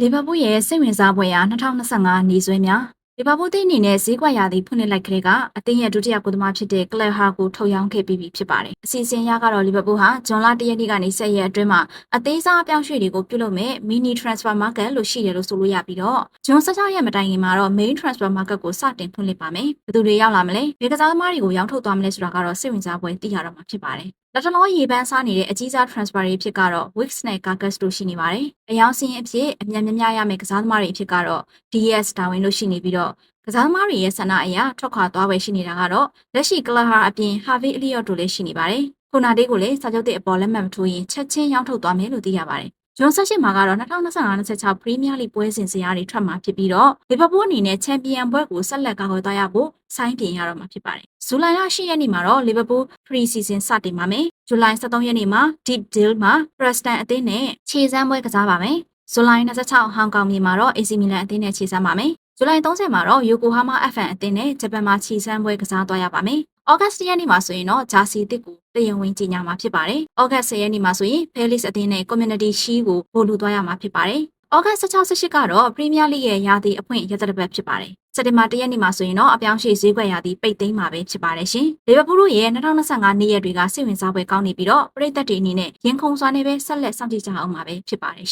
လီဗာပူးရဲ့စိတ်ဝင်စားပွဲရာ2025နေဆွဲများလီဗာပူးတင်းအနေနဲ့ဈေးကွက်ရာသီဖွင့်လှစ်လိုက်ခတဲ့ကအသင်းရဲ့ဒုတိယကုသမားဖြစ်တဲ့ကလပ်ဟာကိုထုတ်ရောင်းခဲ့ပြီးပြီဖြစ်ပါတယ်။အစီအစဉ်ရကတော့လီဗာပူးဟာဂျွန်လ၁ရက်နေ့ကနေ10ရက်အတွင်းမှာအသေးစားအပြောင်းရွှေ့တွေကိုပြုလုပ်မဲ့ mini transfer market လို့ရှိတယ်လို့ဆိုလို့ရပြီးတော့ဂျွန်16ရက်မတိုင်ခင်မှာတော့ main transfer market ကိုစတင်ဖွင့်လှစ်ပါမယ်။ဘယ်သူတွေရောက်လာမလဲ။ဘယ်ကစားသမားတွေကိုရောင်းထုတ်သွားမလဲဆိုတာကတော့စိတ်ဝင်စားပွဲသိရတော့မှာဖြစ်ပါတယ်။ လက်တလောရေပန်းစားနေတဲ့အကြီးစား transfer တွေအဖြစ်ကတော့ Wix နဲ့ Carcass တို့ရှိနေပါတယ်။အယောင်စင်းအဖြစ်အမြန်များများရမယ့်ကစားသမားတွေအဖြစ်ကတော့ DS Darwin တို့ရှိနေပြီးတော့ကစားသမားတွေရဲ့ဆန္ဒအရထွက်ခွာသွားပဲရှိနေတာကတော့လက်ရှိ Clara အပြင် Harvey Elliott တို့လည်းရှိနေပါတယ်။ခုနာဒေးကိုလည်းစာချုပ်တဲ့အပေါ်လက်မှတ်မထိုးရင်ချက်ချင်းရောင်းထုတ်သွားမယ်လို့သိရပါတယ်။ ဂျွန်ဆက်ရှိမှာကတော့2025-26 Premier League ပွဲစဉ်စရာတွေထွက်မှာဖြစ်ပြီးတော့လီဗာပူးအနေနဲ့ချန်ပီယံဘွဲကိုဆက်လက်ကာကွယ်သွားရဖို့ဆိုင်းပြင်ရတော့မှာဖြစ်ပါတယ်။ဇူလိုင်လ10ရက်နေ့မှာတော့လီဗာပူး Pre-season စတင်ပါမယ်။ဇူလိုင်23ရက်နေ့မှာ Deep Deal မှာ Preston အသင်းနဲ့ခြေစမ်းပွဲကစားပါမယ်။ဇူလိုင်26ဟောင်ကောင်မြေမှာတော့ AC Milan အသင်းနဲ့ခြေစမ်းပါမယ်။ဇူလိုင်30မှာတော့ Yokohama FM အသင်းနဲ့ဂျပန်မှာခြေစမ်းပွဲကစားသွားရပါမယ်။ ဩဂတ်စ်ရက်နေ့မှာဆိုရင်တော့ဂျာစီတစ်ကိုတရားဝင်ကြီးညာမှာဖြစ်ပါတယ်။ဩဂတ်စ်ရက်နေ့မှာဆိုရင် Palace အသင်းနဲ့ Community Shield ကိုပို့လူသွားရမှာဖြစ်ပါတယ်။ဩဂတ်16 18ကတော့ Premier League ရဲ့ရာသီအဖွင့်ရက်သက်တစ်ပတ်ဖြစ်ပါတယ်။စက်တင်ဘာ၁ရက်နေ့မှာဆိုရင်တော့အပြောင်းရွှေ့ဈေးကွက်ရာသီပိတ်သိမ်းမှာပဲဖြစ်ပါတယ်ရှင်။လီဗာပူးတို့ရဲ့2025နေ့ရက်တွေကစိတ်ဝင်စားပွဲကောင်းနေပြီးတော့ပရိသတ်တွေအနေနဲ့ရင်ခုန်စွာနဲ့ပဲဆက်လက်စောင့်ကြည့်ကြအောင်ပါပဲဖြစ်ပါတယ်